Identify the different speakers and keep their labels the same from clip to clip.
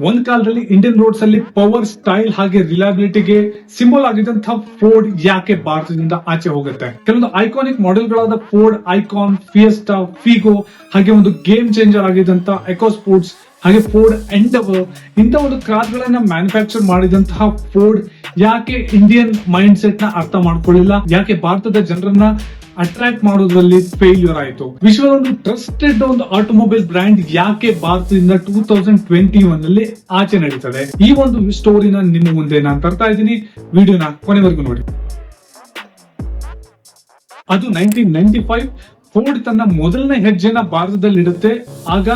Speaker 1: ಒಂದ್ ಕಾಲದಲ್ಲಿ Indian roads ಅಲ್ಲಿ ಪವರ್ ಸ್ಟೈಲ್ ಹಾಗೆ ರಿಲಯಬಿಲಿಟಿಗೆ ಸಿಂಬಲ್ ಆಗಿದ್ದಂತಹ ಫೋರ್ಡ್ ಯಾಕೆ ಭಾರತದಿಂದ ಆಚೆ ಹೋಗುತ್ತೆ? ಕೆಲವೊಂದು ಐಕಾನಿಕ್ ಮಾಡೆಲ್ ಗಳಾದ ಫೋರ್ಡ್ ಐಕಾನ್ ಫಿಯಸ್ಟಾ ಫಿಗೋ ಹಾಗೆ ಒಂದು ಗೇಮ್ ಚೇಂಜರ್ ಆಗಿದ್ದಂತ ಎಕೋ ಸ್ಪೋರ್ಟ್ಸ್ ಹಾಗೆ ಫೋರ್ಡ್ ಎಂಡವರ್ ಇಂಥ ಒಂದು ಕಾರ್ ಗಳನ್ನ ಮ್ಯಾನುಫ್ಯಾಕ್ಚರ್ ಮಾಡಿದಂತಹ ಫೋರ್ಡ್ ಯಾಕೆ ಇಂಡಿಯನ್ ಮೈಂಡ್ ಸೆಟ್ನ ಅರ್ಥ ಮಾಡ್ಕೊಳ್ಳಿಲ್ಲ? ಯಾಕೆ ಭಾರತದ ಜನರನ್ನ ಅಟ್ರಾಕ್ಟ್ ಮಾಡೋದ್ರಲ್ಲಿ ಫೇಲ್ಯೂರ್ ಆಯಿತು? ವಿಶ್ವದ ಒಂದು ಟ್ರಸ್ಟೆಡ್ ಒಂದು ಆಟೋಮೊಬೈಲ್ ಬ್ರ್ಯಾಂಡ್ ಯಾಕೆ ಭಾರತದಿಂದ ಟೂ ತೌಸಂಡ್ ಟ್ವೆಂಟಿ ಒನ್ ಅಲ್ಲಿ ಆಚೆ ನಡೀತದೆ? ಈ ಒಂದು ಸ್ಟೋರಿನ ನಿಮ್ಮ ಮುಂದೆ ನಾನು ತರ್ತಾ ಇದ್ದೀನಿ. ವಿಡಿಯೋನ ಕೊನೆವರೆಗೂ ನೋಡಿ. ಅದು ನೈನ್ಟೀನ್ ನೈನ್ಟಿ ಫೈವ್ ಫೋರ್ಡ್ ತನ್ನ ಮೊದಲನೇ ಹೆಜ್ಜೆನ ಭಾರತದಲ್ಲಿ ಇಡುತ್ತೆ ಆಗ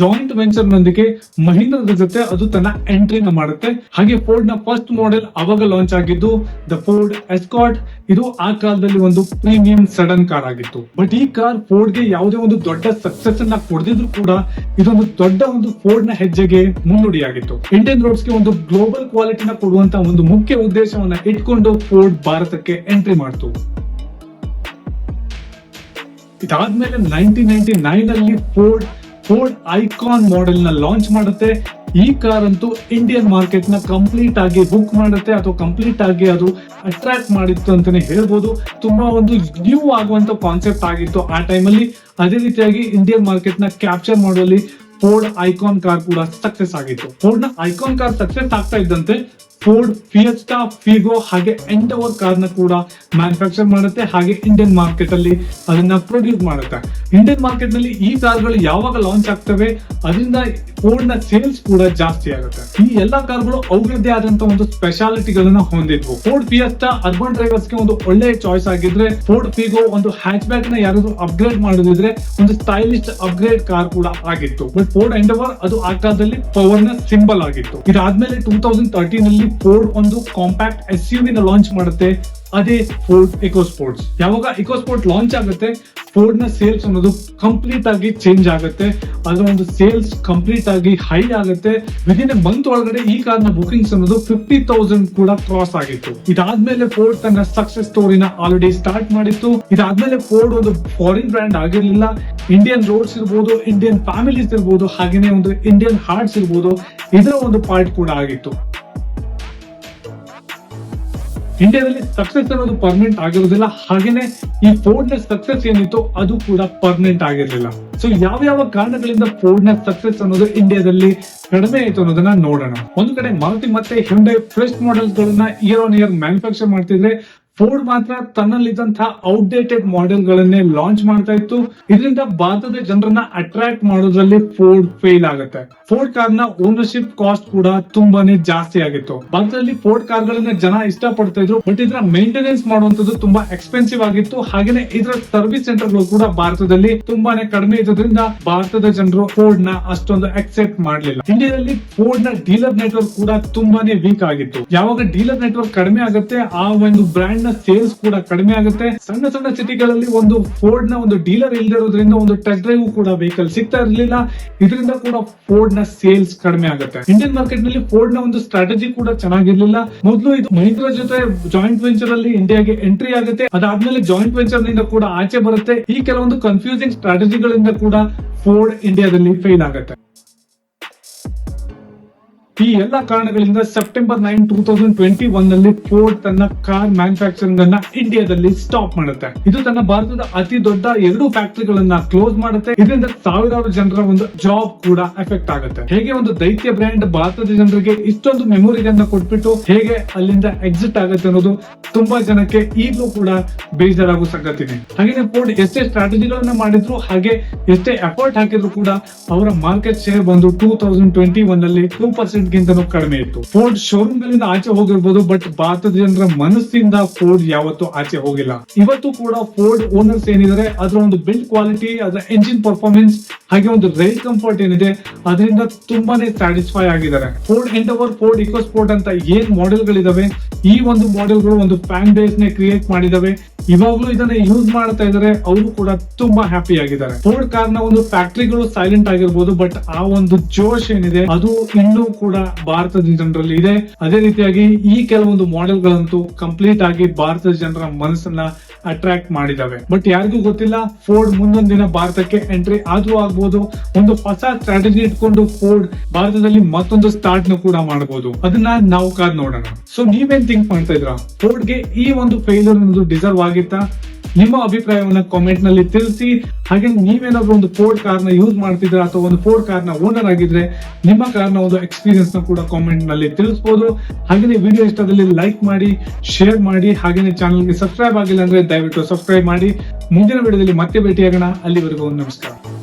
Speaker 1: ಜಾಯಿಂಟ್ ವೆಂಚರ್ ನೊಂದಿಗೆ ಮಹೀಂದ್ರದ ಜೊತೆ ಅದು ತನ್ನ ಎಂಟ್ರಿನ ಮಾಡುತ್ತೆ. ಹಾಗೆ ಫೋರ್ಡ್ನ ಫಸ್ಟ್ ಮಾಡೆಲ್ ಅವಾಗ ಲಾಂಚ್ ಆಗಿದ್ದು ದ ಫೋರ್ಡ್ ಎಸ್ಕಾಟ್ ಇದು ಆ ಕಾಲದಲ್ಲಿ ಒಂದು ಪ್ರೀಮಿಯಂ ಸಡನ್ ಕಾರ್ ಆಗಿತ್ತು. ಬಟ್ ಈ ಕಾರ್ ಫೋರ್ಡ್ಗೆ ಯಾವುದೇ ಒಂದು ದೊಡ್ಡ ಸಕ್ಸಸ್ ಅನ್ನ ಕೊಡದಿದ್ರು ಕೂಡ ಇದೊಂದು ದೊಡ್ಡ ಒಂದು ಫೋರ್ಡ್ನ ಹೆಜ್ಜೆಗೆ ಮುನ್ನುಡಿಯಾಗಿತ್ತು. ಇಂಡಿಯನ್ ರೋಡ್ಸ್ಗೆ ಒಂದು ಗ್ಲೋಬಲ್ ಕ್ವಾಲಿಟಿನ ಕೊಡುವಂತ ಒಂದು ಮುಖ್ಯ ಉದ್ದೇಶವನ್ನ ಇಟ್ಕೊಂಡು ಫೋರ್ಡ್ ಭಾರತಕ್ಕೆ ಎಂಟ್ರಿ ಮಾಡ್ತು. ಇದಾದ್ಮೇಲೆ ನೈನ್ಟೀನ್ ನೈನ್ಟಿ ನೈನ್ ಅಲ್ಲಿ ಫೋರ್ಡ್ ಫೋರ್ಡ್ ಐಕಾನ್ ಮಾಡೆಲ್ನ ಲಾಂಚ್ ಮಾಡುತ್ತೆ. ಈ ಕಾರ್ ಅಂತೂ ಇಂಡಿಯನ್ ಮಾರ್ಕೆಟ್ನ ಕಂಪ್ಲೀಟ್ ಆಗಿ ಬುಕ್ ಮಾಡುತ್ತೆ. ಅಥವಾ ಕಂಪ್ಲೀಟ್ ಆಗಿ ಅದು ಅಟ್ರಾಕ್ಟ್ ಮಾಡಿತ್ತು ಅಂತಾನೆ ಹೇಳ್ಬೋದು. ತುಂಬಾ ಒಂದು ನ್ಯೂ ಆಗುವಂತ ಕಾನ್ಸೆಪ್ಟ್ ಆಗಿತ್ತು ಆ ಟೈಮಲ್ಲಿ ಅದೇ ರೀತಿಯಾಗಿ ಇಂಡಿಯನ್ ಮಾರ್ಕೆಟ್ನ ಕ್ಯಾಪ್ಚರ್ ಮಾಡುವಲ್ಲಿ ಫೋರ್ಡ್ ಐಕಾನ್ ಕಾರ್ ಕೂಡ ಸಕ್ಸಸ್ ಆಗಿತ್ತು. ಫೋರ್ಡ್ನ ಐಕಾನ್ ಕಾರ್ ಸಕ್ಸಸ್ ಆಗ್ತಾ ಇದ್ದಂತೆ. ಫೋರ್ಡ್ ಫಿಯಸ್ಟಾ ಫಿಗೋ ಹಾಗೆ ಎಂಡವರ್ ಕಾರ್ನ ಕೂಡ ಮ್ಯಾನುಫ್ಯಾಕ್ಚರ್ ಮಾಡುತ್ತೆ. ಹಾಗೆ ಇಂಡಿಯನ್ ಮಾರ್ಕೆಟ್ ಅಲ್ಲಿ ಅದನ್ನ ಪ್ರೊಡ್ಯೂಸ್ ಮಾಡುತ್ತೆ. ಇಂಡಿಯನ್ ಮಾರ್ಕೆಟ್ನಲ್ಲಿ ಈ ಕಾರ್ಗಳು ಯಾವಾಗ ಲಾಂಚ್ ಆಗ್ತವೆ, ಅದರಿಂದ ಫೋರ್ಡ್ನ ಸೇಲ್ಸ್ ಕೂಡ ಜಾಸ್ತಿ ಆಗುತ್ತೆ. ಈ ಎಲ್ಲಾ ಕಾರ್ಗಳು ಅವರದ್ದೇ ಆದಂತ ಒಂದು ಸ್ಪೆಷಾಲಿಟಿಗಳನ್ನ ಹೊಂದಿದ್ವು. ಫೋರ್ಡ್ ಫಿಯಸ್ಟಾ ಅರ್ಬನ್ ಡ್ರೈವರ್ಸ್ಗೆ ಒಂದು ಒಳ್ಳೆ ಚಾಯ್ಸ್ ಆಗಿದ್ರೆ ಫೋರ್ಡ್ ಫಿಗೋ ಒಂದು ಹ್ಯಾಚ್ ಬ್ಯಾಕ್ನ ಯಾರಾದ್ರೂ ಅಪ್ಗ್ರೇಡ್ ಮಾಡೋದಿದ್ರೆ ಒಂದು ಸ್ಟೈಲಿಶ್ ಅಪ್ಗ್ರೇಡ್ ಕಾರ್ ಕೂಡ ಆಗಿತ್ತು. ಬಟ್ ಫೋರ್ಡ್ ಎಂಡವರ್ ಅದು ಆ ಕಾಲದಲ್ಲಿ ಪವರ್ನ ಸಿಂಬಲ್ ಆಗಿತ್ತು. ಇದಾದ್ಮೇಲೆ ಟೂ ತೌಸಂಡ್ ತರ್ಟೀನ್ ಅಲ್ಲಿ ಫೋರ್ಡ್ ಒಂದು ಕಾಂಪ್ಯಾಕ್ಟ್ ಎಸ್ ಯು ವಿನ ಲಾಂಚ್ ಮಾಡುತ್ತೆ. ಅದೇ ಫೋರ್ಡ್ ಇಕೋ ಸ್ಪೋರ್ಟ್ಸ್ ಯಾವಾಗ ಇಕೋ ಸ್ಪೋರ್ಟ್ ಲಾಂಚ್ ಆಗುತ್ತೆ ಫೋರ್ಡ್ನ ಸೇಲ್ಸ್ ಅನ್ನೋದು ಕಂಪ್ಲೀಟ್ ಆಗಿ ಚೇಂಜ್ ಆಗುತ್ತೆ. ಅದರ ಒಂದು ಸೇಲ್ಸ್ ಕಂಪ್ಲೀಟ್ ಆಗಿ ಹೈ ಆಗುತ್ತೆ. ವಿದಿನ್ ಎ ಮಂತ್ ಒಳಗಡೆ ಈ ಕಾರ್ನ ಬುಕಿಂಗ್ಸ್ ಅನ್ನೋದು ಫಿಫ್ಟಿ ತೌಸಂಡ್ ಕೂಡ ಕ್ರಾಸ್ ಆಗಿತ್ತು. ಇದಾದ್ಮೇಲೆ ಫೋರ್ಡ್ ತನ್ನ ಸಕ್ಸಸ್ ಸ್ಟೋರಿನ ಆಲ್ರೆಡಿ ಸ್ಟಾರ್ಟ್ ಮಾಡಿತ್ತು. ಇದಾದ್ಮೇಲೆ ಫೋರ್ಡ್ ಒಂದು ಫಾರಿನ್ ಬ್ರ್ಯಾಂಡ್ ಆಗಿರ್ಲಿಲ್ಲ. ಇಂಡಿಯನ್ ರೋಡ್ಸ್ ಇರ್ಬೋದು ಇಂಡಿಯನ್ ಫ್ಯಾಮಿಲೀಸ್ ಇರ್ಬೋದು, ಹಾಗೇನೆ ಒಂದು ಇಂಡಿಯನ್ ಹಾರ್ಟ್ಸ್ ಇರ್ಬೋದು, ಇದರ ಒಂದು ಪಾರ್ಟ್ ಕೂಡ ಆಗಿತ್ತು. ಇಂಡಿಯಾದಲ್ಲಿ ಸಕ್ಸಸ್ ಅನ್ನೋದು ಪರ್ಮನೆಂಟ್ ಆಗಿರೋದಿಲ್ಲ ಹಾಗೇನೆ ಈ ಫೋರ್ಡ್ನ ಸಕ್ಸಸ್ ಏನಿತ್ತು ಅದು ಕೂಡ ಪರ್ಮನೆಂಟ್ ಆಗಿರ್ಲಿಲ್ಲ. ಸೊ ಯಾವ ಯಾವ ಕಾರಣಗಳಿಂದ ಫೋರ್ಡ್ನ ಸಕ್ಸಸ್ ಅನ್ನೋದು ಇಂಡಿಯಾದಲ್ಲಿ ಕಡಿಮೆ ಆಯ್ತು ಅನ್ನೋದನ್ನ ನೋಡೋಣ. ಒಂದು ಕಡೆ ಮಾರುತಿ ಮತ್ತೆ ಹಿಂಡೆ ಫ್ರೆಶ್ ಮಾಡೆಲ್ಸ್ ಗಳನ್ನ ಇಯರ್ ಆನ್ ಇಯರ್ ಮ್ಯಾನುಫ್ಯಾಕ್ಚರ್ ಮಾಡ್ತಿದ್ರೆ ಫೋರ್ಡ್ ಮಾತ್ರ ತನ್ನಲ್ಲಿದ್ದಂತಹ ಔಟ್ಡೇಟೆಡ್ ಮಾಡೆಲ್ ಗಳನ್ನೇ ಲಾಂಚ್ ಮಾಡ್ತಾ ಇತ್ತು. ಇದರಿಂದ ಭಾರತದ ಜನರನ್ನ ಅಟ್ರಾಕ್ಟ್ ಮಾಡೋದ್ರಲ್ಲಿ ಫೋರ್ಡ್ ಫೇಲ್ ಆಗುತ್ತೆ. ಫೋರ್ಡ್ ಕಾರ್ನ ಓನರ್ಶಿಪ್ ಕಾಸ್ಟ್ ಕೂಡ ತುಂಬಾನೇ ಜಾಸ್ತಿ ಆಗಿತ್ತು. ಭಾರತದಲ್ಲಿ ಫೋರ್ಡ್ ಕಾರ್ ಗಳನ್ನ ಜನ ಇಷ್ಟ ಪಡ್ತಾ ಇದ್ರು ಬಟ್ ಇದರ ಮೇಂಟೆನೆನ್ಸ್ ಮಾಡುವಂತದ್ದು ತುಂಬಾ ಎಕ್ಸ್ಪೆನ್ಸಿವ್ ಆಗಿತ್ತು. ಹಾಗೇನೆ ಇದರ ಸರ್ವಿಸ್ ಸೆಂಟರ್ಗಳು ಕೂಡ ಭಾರತದಲ್ಲಿ ತುಂಬಾನೇ ಕಡಿಮೆ ಇರೋದ್ರಿಂದ ಭಾರತದ ಜನರು ಫೋರ್ಡ್ನ ಅಷ್ಟೊಂದು ಅಕ್ಸೆಪ್ಟ್ ಮಾಡಲಿಲ್ಲ. ಇಂಡಿಯಾದಲ್ಲಿ ಫೋರ್ಡ್ನ ಡೀಲರ್ ನೆಟ್ವರ್ಕ್ ಕೂಡ ತುಂಬಾನೇ ವೀಕ್ ಆಗಿತ್ತು. ಯಾವಾಗ ಡೀಲರ್ ನೆಟ್ವರ್ಕ್ ಕಡಿಮೆ ಆಗುತ್ತೆ, ಆ ಒಂದು ಬ್ರ್ಯಾಂಡ್ ನ ಸೇಲ್ಸ್ ಕೂಡ ಕಡಿಮೆ ಆಗುತ್ತೆ. ಸಣ್ಣ ಸಣ್ಣ ಸಿಟಿಗಳಲ್ಲಿ ಒಂದು ಫೋರ್ಡ್ನ ಒಂದು ಡೀಲರ್ ಇಲ್ದಿರೋದ್ರಿಂದ ಒಂದು ಟೆಸ್ಟ್ ಡ್ರೈವ್ ಕೂಡ ವೆಹಿಕಲ್ ಸಿಗ್ತಾ ಇರಲಿಲ್ಲ. ಇದರಿಂದ ಕೂಡ ಫೋರ್ಡ್ನ ಸೇಲ್ಸ್ ಕಡಿಮೆ ಆಗುತ್ತೆ. ಇಂಡಿಯನ್ ಮಾರ್ಕೆಟ್ನಲ್ಲಿ ಫೋರ್ಡ್ನ ಒಂದು ಸ್ಟ್ರಾಟಜಿ ಕೂಡ ಚೆನ್ನಾಗಿರ್ಲಿಲ್ಲ. ಮೊದಲು ಇದು ಮಹಿಂದ್ರ ಜೊತೆ ಜಾಯಿಂಟ್ ವೆಂಚರ್ ಅಲ್ಲಿ ಇಂಡಿಯಾಗೆ ಎಂಟ್ರಿ ಆಗುತ್ತೆ. ಅದಾದ್ಮೇಲೆ ಜಾಯಿಂಟ್ ವೆಂಚರ್ನಿಂದ ಕೂಡ ಆಚೆ ಬರುತ್ತೆ. ಈ ಕೆಲವೊಂದು ಕನ್ಫ್ಯೂಸಿಂಗ್ ಸ್ಟ್ರಾಟಜಿಗಳಿಂದ ಕೂಡ ಫೋರ್ಡ್ ಇಂಡಿಯಾದಲ್ಲಿ ಫೇಲ್ ಆಗುತ್ತೆ. ಈ ಎಲ್ಲಾ ಕಾರಣಗಳಿಂದ September nine two thousand twenty ಒನ್ನಲ್ಲಿ ಫೋರ್ಡ್ ತನ್ನ ಕಾರ್ ಮ್ಯಾನುಫ್ಯಾಕ್ಚರಿಂಗ್ ಅನ್ನ ಇಂಡಿಯಾದಲ್ಲಿ ಸ್ಟಾಪ್ ಮಾಡುತ್ತೆ. ಇದು ತನ್ನ ಭಾರತದ ಅತಿ ದೊಡ್ಡ ಎರಡು ಫ್ಯಾಕ್ಟರಿಗಳನ್ನ ಕ್ಲೋಸ್ ಮಾಡುತ್ತೆ. ಇದರಿಂದ ಸಾವಿರಾರು ಜನರ ಒಂದು ಜಾಬ್ ಕೂಡ ಎಫೆಕ್ಟ್ ಆಗುತ್ತೆ. ಹೇಗೆ ಒಂದು ದೈತ್ಯ ಬ್ರ್ಯಾಂಡ್ ಭಾರತದ ಜನರಿಗೆ ಇಷ್ಟೊಂದು ಮೆಮೊರಿಗಳನ್ನ ಕೊಟ್ಬಿಟ್ಟು ಹೇಗೆ ಅಲ್ಲಿಂದ ಎಕ್ಸಿಟ್ ಆಗುತ್ತೆ ಅನ್ನೋದು ತುಂಬಾ ಜನಕ್ಕೆ ಈಗಲೂ ಕೂಡ ಬೇಜಾರಾಗೋ ಇದೆ. ಹಾಗೆ ಫೋರ್ಡ್ ಎಷ್ಟೇ ಸ್ಟ್ರಾಟಜಿಗಳನ್ನ ಮಾಡಿದ್ರು, ಹಾಗೆ ಎಷ್ಟೇ ಎಫರ್ಟ್ ಹಾಕಿದ್ರು ಕೂಡ ಅವರ ಮಾರ್ಕೆಟ್ ಶೇರ್ ಬಂದು ಟೂ ತೌಸಂಡ್ ಟ್ವೆಂಟಿ ಒನ್ ಅಲ್ಲಿ ಟೂ ಪರ್ಸೆಂಟ್ ಗಿಂತನೂ ಕಡಿಮೆ ಇತ್ತು. ಫೋರ್ಡ್ ಶೋರೂಮ್ ಗಳಿಂದ ಆಚೆ ಹೋಗಿರ್ಬೋದು ಬಟ್ ಭಾರತದ ಜನರ ಮನಸ್ಸಿಂದ ಫೋರ್ಡ್ ಯಾವತ್ತೂ ಆಚೆ ಹೋಗಿಲ್ಲ. ಇವತ್ತು ಕೂಡ ಫೋರ್ಡ್ ಓನರ್ಸ್ ಏನಿದ್ದಾರೆ, ಅದರ ಒಂದು ಬಿಲ್ಡ್ ಕ್ವಾಲಿಟಿ ಅದರ ಎಂಜಿನ್ ಪರ್ಫಾರ್ಮೆನ್ಸ್ ಹಾಗೆ ಒಂದು ರೈಲ್ ಕಂಫರ್ಟ್ ಏನಿದೆ, ಅದರಿಂದ ತುಂಬಾನೇ ಸ್ಯಾಟಿಸ್ಫೈ ಆಗಿದ್ದಾರೆ. Ford Endeavour Ford Eco Sport ಅಂತ ಏನ್ ಮಾಡೆಲ್ ಗಳಿದಾವೆ ಈ ಒಂದು ಮಾಡೆಲ್ಗಳು ಒಂದು ಫ್ಯಾನ್ ಬೇಸ್ ನೇ ಕ್ರಿಯೇಟ್ ಮಾಡಿದಾವೆ. ಇವಾಗಲೂ ಇದನ್ನ ಯೂಸ್ ಮಾಡ್ತಾ ಇದಾರೆ ಅವರು ಕೂಡ ತುಂಬಾ ಹ್ಯಾಪಿ ಆಗಿದ್ದಾರೆ. ಫೋರ್ಡ್ ಕಾರ್ನ ಒಂದು ಫ್ಯಾಕ್ಟರಿಗಳು ಸೈಲೆಂಟ್ ಆಗಿರ್ಬೋದು ಬಟ್ ಆ ಒಂದು ಜೋಶ್ ಏನಿದೆ, ಅದು ಇನ್ನೂ ಕೂಡ ಭಾರತದ ಜನರಲ್ಲಿ ಇದೆ. ಅದೇ ರೀತಿಯಾಗಿ ಈ ಕೆಲವೊಂದು ಮಾಡೆಲ್ಗಳಂತೂ ಕಂಪ್ಲೀಟ್ ಆಗಿ ಭಾರತದ ಜನರ ಮನಸ್ಸನ್ನ ಅಟ್ರಾಕ್ಟ್ ಮಾಡಿದಾವೆ. ಬಟ್ ಯಾರಿಗೂ ಗೊತ್ತಿಲ್ಲ ಫೋರ್ಡ್ ಮುಂದೊಂದು ದಿನ ಭಾರತಕ್ಕೆ ಎಂಟ್ರಿ ಆದ್ರೂ ಆಗ್ಬೋದು ಒಂದು ಹೊಸ ಸ್ಟ್ರಾಟಜಿ ಇಟ್ಕೊಂಡು ಫೋರ್ಡ್ ಭಾರತದಲ್ಲಿ ಮತ್ತೊಂದು ಸ್ಟಾರ್ಟ್ನ ಕೂಡ ಮಾಡಬಹುದು ಅದನ್ನ ನಾವು ಕಾದ್ ನೋಡೋಣ. ಸೊ ನೀವೇನ್ ಥಿಂಕ್ ಮಾಡ್ತಾ ಇದ್ರ ಫೋರ್ಡ್ಗೆ ಈ ಒಂದು ಫೇಲ್ಯೂರ್ ಅನ್ನೋದು ಡಿಸರ್ವ್ ಆಗಿತ್ತಾ? ನಿಮ್ಮ ಅಭಿಪ್ರಾಯವನ್ನ ಕಾಮೆಂಟ್ನಲ್ಲಿ ತಿಳಿಸಿ. ಹಾಗೆ ನೀವೇನಾದ್ರೂ ಒಂದು ಫೋರ್ಡ್ ಕಾರ್ನ ಯೂಸ್ ಮಾಡ್ತಿದ್ರೆ ಅಥವಾ ಒಂದು ಫೋರ್ಡ್ ಕಾರ್ನ ಓನರ್ ಆಗಿದ್ರೆ ನಿಮ್ಮ ಕಾರ್ನ ಒಂದು ಎಕ್ಸ್ಪೀರಿಯನ್ಸ್ನ ಕೂಡ ಕಾಮೆಂಟ್ನಲ್ಲಿ ತಿಳಿಸಬಹುದು ಹಾಗೆ ವಿಡಿಯೋ ಇಷ್ಟದಲ್ಲಿ ಲೈಕ್ ಮಾಡಿ ಶೇರ್ ಮಾಡಿ ಹಾಗೆ ಚಾನಲ್ಗೆ ಸಬ್ಸ್ಕ್ರೈಬ್ ಆಗಿಲ್ಲ ಅಂದ್ರೆ ದಯವಿಟ್ಟು ಸಬ್ಸ್ಕ್ರೈಬ್ ಮಾಡಿ. ಮುಂದಿನ ವಿಡಿಯೋದಲ್ಲಿ ಮತ್ತೆ ಭೇಟಿಯಾಗೋಣ. ಅಲ್ಲಿವರೆಗೂ ನಮಸ್ಕಾರ.